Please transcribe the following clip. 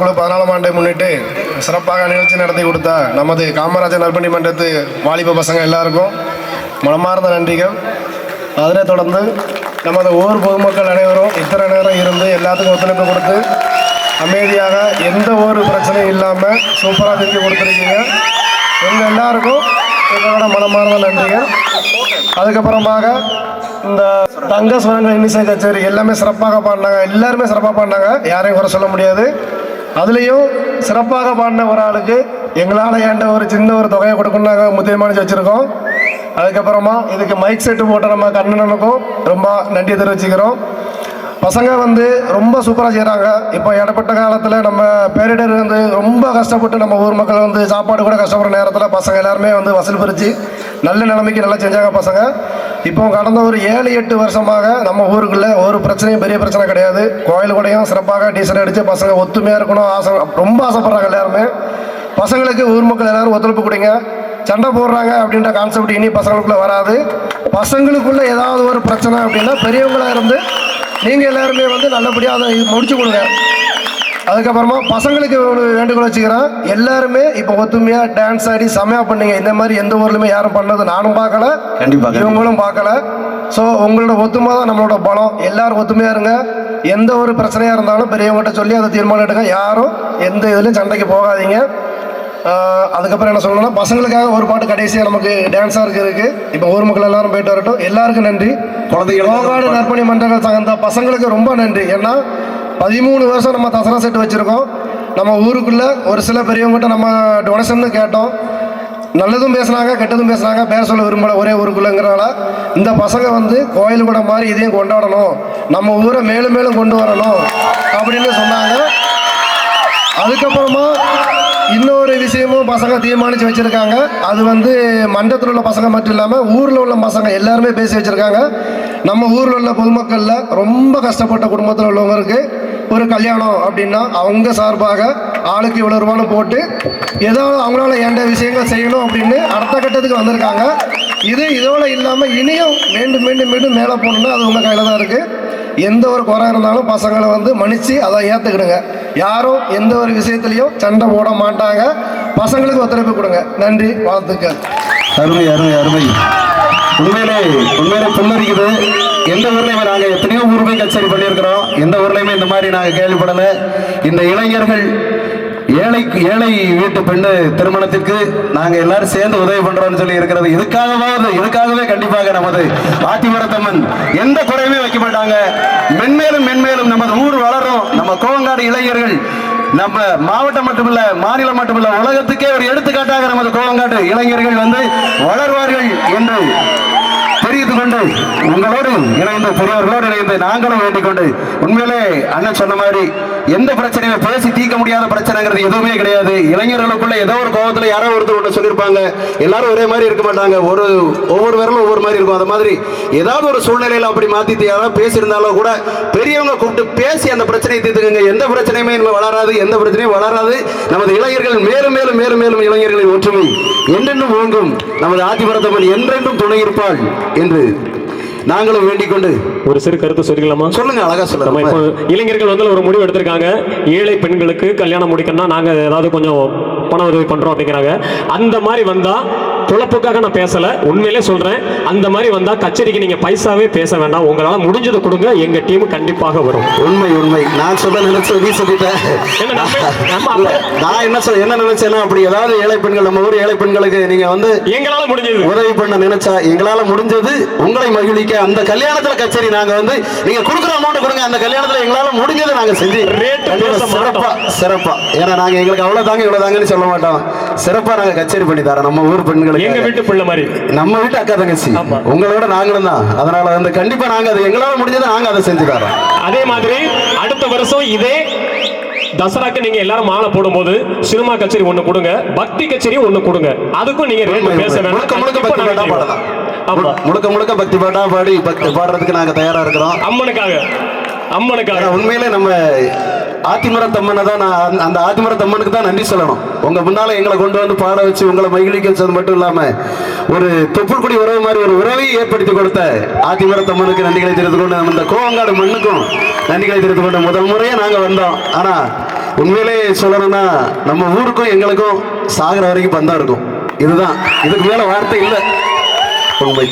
குழு பதினாலாம் ஆண்டை முன்னிட்டு சிறப்பாக நிகழ்ச்சி நடத்தி கொடுத்த நமது காமராஜர் நற்பணி மன்றத்து வாலிப பசங்க எல்லாருக்கும் மனமார்ந்த நன்றிகள். அதனைத் தொடர்ந்து நமது ஊர் பொதுமக்கள் அனைவரும் இத்தனை நேரம் இருந்து எல்லாத்துக்கும் ஒத்துழைப்பு கொடுத்து அமைதியாக எந்த ஒரு பிரச்சனையும் இல்லாமல் சூப்பராக செஞ்சு கொடுத்துருக்கீங்க. எங்கள் எல்லாருக்கும் எங்களோட மனமார்ந்த நன்றிகள். அதுக்கப்புறமாக இந்த தங்க சுரங்க இன்னிசை கச்சேரி எல்லாமே சிறப்பாக பாடினாங்க. எல்லாருமே சிறப்பாக பாடினாங்க. யாரையும் குறை சொல்ல முடியாது. அதுலேயும் சிறப்பாக பாடின ஒரு ஆளுக்கு எங்களால் ஏண்ட ஒரு சின்ன ஒரு தொகையை கொடுக்கணும் நாங்கள் முத்தியமானிச்சு வச்சுருக்கோம். அதுக்கப்புறமா இதுக்கு மைக் செட்டு போட்ட நம்ம கண்ணனுக்கும் ரொம்ப நன்றி தெரிவிச்சுக்கிறோம். பசங்க வந்து ரொம்ப சூப்பராக செய்கிறாங்க இப்போ இடப்பட்ட காலத்தில் நம்ம பேரிடர் வந்து ரொம்ப கஷ்டப்பட்டு நம்ம ஊர் மக்கள் வந்து சாப்பாடு கூட கஷ்டப்படுற நேரத்தில் பசங்க எல்லாருமே வந்து வசூல் பிரித்து நல்ல நிலைமைக்கு நல்லா செஞ்சாங்க பசங்க. இப்போ கடந்த ஒரு ஏழு எட்டு வருஷமாக நம்ம ஊருக்குள்ளே ஒரு பிரச்சனையும் பெரிய பிரச்சனை கிடையாது. கோயில் கூடயும் சிறப்பாக டீசல் அடித்து பசங்க ஒத்துமையாக இருக்கணும் ஆசை ரொம்ப ஆசைப்படுறாங்க எல்லாருமே. பசங்களுக்கு ஊர் மக்கள் எல்லோரும் ஒத்துழைப்பு கொடுங்க. சண்டை போடுறாங்க அப்படின்ற கான்செப்ட் இனி பசங்களுக்குள்ளே வராது. பசங்களுக்குள்ளே ஏதாவது ஒரு பிரச்சனை அப்படின்னா பெரியவங்களாக இருந்து நீங்கள் எல்லாருமே வந்து நல்லபடியாக அதை முடிச்சு கொடுங்க. அதுக்கப்புறமா பசங்களுக்கு ஒரு வேண்டுகோள் வச்சுக்கிறேன். எல்லாருமே இப்போ ஒத்துமையாக டான்ஸ் ஆடி செமையாக பண்ணீங்க. இந்த மாதிரி எந்த ஊர்லையுமே யாரும் பண்ணது நானும் பார்க்கல. கண்டிப்பா. இவங்களும் பார்க்கல. ஸோ உங்களோட ஒத்துமை தான் நம்மளோட பலம். எல்லாரும் ஒத்துமையாக இருங்க. எந்த ஒரு பிரச்சனையாக இருந்தாலும் பெரியவங்ககிட்ட சொல்லி அதை தீர்மானம் எடுங்க. யாரும் எந்த இதுலையும் சண்டைக்கு போகாதீங்க. அதுக்கப்புறம் என்ன சொல்லணும்னா பசங்களுக்காக ஒரு பாட்டு கடைசியாக நமக்கு டான்ஸாக இருக்கு இருக்கு. இப்போ ஊர் மக்கள் எல்லாரும் போயிட்டு வரட்டும். எல்லாருக்கும் நன்றி. குழந்தைகள் யோகாடு நற்பணி மன்றங்கள் தகுந்த பசங்களுக்கு ரொம்ப நன்றி. ஏன்னா பதிமூணு வருஷம் நம்ம தசரா செட் வச்சுருக்கோம். நம்ம ஊருக்குள்ளே ஒரு சில பெரியவங்ககிட்ட நம்ம டொனேஷன் கேட்டோம். நல்லதும் பேசுனாங்க கெட்டதும் பேசுனாங்க. பேர சொல்ல விரும்பல ஒரே ஊருக்குள்ளங்கிறனால இந்த பசங்க வந்து கோயில் கூட மாதிரி இதையும் கொண்டாடணும். நம்ம ஊரை மேலும் மேலும் கொண்டு வரணும் அப்படின்னு சொன்னாங்க. அதுக்கப்புறமா இன்னொரு விஷயமும் பசங்க தீர்மானித்து வச்சுருக்காங்க. அது வந்து மண்டத்தில் உள்ள பசங்க மட்டும் இல்லாமல் ஊரில் உள்ள பசங்க எல்லாருமே பேசி வச்சுருக்காங்க. நம்ம ஊரில் உள்ள பொதுமக்களில் ரொம்ப கஷ்டப்பட்ட குடும்பத்தில் உள்ளவங்களுக்கு ஒரு கல்யாணம் அப்படின்னா அவங்க சார்பாக ஆளுக்கு இவ்வளோ ரூபான்னு போட்டு ஏதோ அவங்களால ஏண்ட விஷயங்கள் செய்யணும் அப்படின்னு அடுத்த கட்டத்துக்கு வந்திருக்காங்க. இது இதோட இல்லாமல் இனியும் மீண்டும் மீண்டும் மீண்டும் மேலே போகணுன்னா அது உங்கள் கையில் தான் இருக்குது எந்த ஒரு குறை இருந்தாலும் பசங்களை வந்து மன்னித்து அதை ஏற்றுக்கிடுங்க யாரும் எந்த ஒரு விஷயத்துலையும் சண்டை போட மாட்டாங்க. பசங்களுக்கு ஒத்துழைப்பு கொடுங்க. நன்றி வாழ்த்துக்கள். அருமை அருமை அருமை. உண்மையிலே உண்மையிலே புல்லரிக்குது. எந்த ஊர்லையுமே நாங்கள் எத்தனையோ ஊருமே கச்சேரி பண்ணியிருக்கிறோம். எந்த ஊர்லையுமே இந்த மாதிரி நாங்கள் கேள்விப்படலை. இந்த இளைஞர்கள் ஏழை ஏழை வீட்டு பெண்ணு திருமணத்திற்கு நாங்க எல்லாரும் சேர்ந்து உதவி பண்றோம்னு சொல்லி இருக்கிறது. இதுக்காகவாவது இதுக்காகவே கண்டிப்பாக நமது ஆத்திமரத்தம்மன் எந்த குறையுமே வைக்க மாட்டாங்க. மென்மேலும் மென்மேலும் நமது ஊர் வளரும் நம்ம கோவங்காடு இளைஞர்கள் நம்ம மாவட்டம் மட்டுமில்ல மாநிலம் மட்டுமில்ல உலகத்துக்கே ஒரு எடுத்துக்காட்டாக நமது கோவங்காட்டு இளைஞர்கள் வந்து வளர்வார்கள் என்று தெரிவித்துக் கொண்டு உங்களோடு இணைந்து பெரியவர்களோடு இணைந்து நாங்களும் வேண்டிக் கொண்டு உண்மையிலே அண்ணன் சொன்ன மாதிரி எந்த பிரச்சனையும் பேசி தீர்க்க முடியாத பிரச்சனைங்கிறது எதுவுமே கிடையாது. இளைஞர்களுக்குள்ள ஏதோ ஒரு கோபத்தில் யாரோ ஒருத்தர் ஒன்று சொல்லியிருப்பாங்க. எல்லாரும் ஒரே மாதிரி இருக்க மாட்டாங்க. ஒரு ஒவ்வொரு விரலும் ஒவ்வொரு மாதிரி இருக்கும். அந்த மாதிரி ஏதாவது ஒரு சூழ்நிலையில் அப்படி மாற்றிட்டு யாராவது பேசியிருந்தாலும் கூட பெரியவங்க கூப்பிட்டு பேசி அந்த பிரச்சனையை தீர்த்துக்கங்க. எந்த பிரச்சனையுமே இனிமே வளராது எந்த பிரச்சனையும் வளராது. நமது இளைஞர்கள் மேலும் மேலும் மேலும் மேலும் இளைஞர்களின் ஒற்றுமை. என்றென்றும் ஓங்கும் நமது ஆதிபரதமன் என்றென்றும் துணை இருப்பாள் என்று நாங்களும் வேண்டிக் கொண்டு ஒரு சிறு கருத்து சொல்லிக்கலாமா? சொல்லுங்க அழகா நம்ம இப்போ சொல்லுங்க இளைஞர்கள் வந்து ஒரு முடிவு எடுத்திருக்காங்க. ஏழை பெண்களுக்கு கல்யாணம் முடிக்கணும்னா நாங்க ஏதாவது கொஞ்சம் பண உதவி பண்றோம் அப்படிங்கிறாங்க. அந்த மாதிரி வந்தா பொழப்புக்காக நான் பேசல. உண்மையிலே சொல்றேன். அந்த மாதிரி வந்தா கச்சேரிக்கு நீங்க பைசாவே பேச வேண்டாம். உங்களால முடிஞ்சதை கொடுங்க. எங்க டீம் கண்டிப்பாக வரும். உண்மை உண்மை. நான் சொல்ல நினைச்சது நீ சொல்லிட்டேன் நான் என்ன சொல்ல என்ன நினைச்சேன்னா அப்படி ஏதாவது ஏழை பெண்கள் நம்ம ஊர் ஏழை பெண்களுக்கு நீங்க வந்து எங்களால முடிஞ்சது. உதவி பண்ண நினைச்சா எங்களால முடிஞ்சது உங்களை மகிழிக்க அந்த கல்யாணத்துல கச்சேரி நாங்க வந்து நீங்க கொடுக்குற அமௌண்ட் கொடுங்க. அந்த கல்யாணத்துல எங்களால முடிஞ்சதை நாங்க செஞ்சு Rate கண்டிப்பா பேச மாட்டோம். சிறப்பா சிறப்பா. ஏன்னா நாங்க எங்களுக்கு அவ்வளவு தாங்க தாங்கன்னு சொல்ல மாட்டோம். சிறப்பா நாங்க கச்சேரி பண்ணி தரோம். நம்ம ஊர் எங்க பெண்களுக்கு வீட்டு பிள்ளை மாதிரி. நம்ம வீட்டு அக்கா தங்கச்சி. உங்களோட நாங்களும் தான். அதனால வந்து கண்டிப்பா நாங்க அது எங்களால முடிஞ்சதை நாங்க அதை செஞ்சு தரோம். அதே மாதிரி அடுத்த வருஷம் இதே தசராக்கு நீங்க எல்லாரும் மாலை போடும்போது சினிமா கச்சேரி ஒண்ணு கொடுங்க பக்தி கச்சேரி ஒண்ணு கொடுங்க. அதுக்கும் நீங்க ரேட் பேச வேண்டாம் முழுக்க முழுக்க பக்தி பாட்டா பாடி பக்தி பாடுறதுக்கு நாங்க தயாரா இருக்கிறோம். அம்மனுக்காக. அம்மனுக்காக. உண்மையிலே நம்ம ஆத்திமர தம்மனை தான் நான் அந்த- ஆத்திமரத்தம்மனுக்கு ஆத்திமர தம்மனுக்கு தான் நன்றி சொல்லணும். உங்கள் முன்னால் எங்களை கொண்டு வந்து பாட வச்சு உங்களை மகிழ்விக்க வச்சது மட்டும் இல்லாமல் ஒரு தொப்புக்குடி உறவு மாதிரி ஒரு உறவை ஏற்படுத்தி கொடுத்த ஆத்திமர தம்மனுக்கு நன்றிகளை தெரிந்து கொண்டு நம்ம இந்த கோவங்காடு மண்ணுக்கும் நன்றிகளை தெரிந்து கொண்டு முதல் முறையே நாங்கள் வந்தோம். ஆனால் உண்மையிலே சொல்லணும்னா நம்ம ஊருக்கும் எங்களுக்கும் சாகிற வரைக்கும் பந்தா இருக்கும். இதுதான். இதுக்கு மேலே வார்த்தை இல்லை. உண்மை.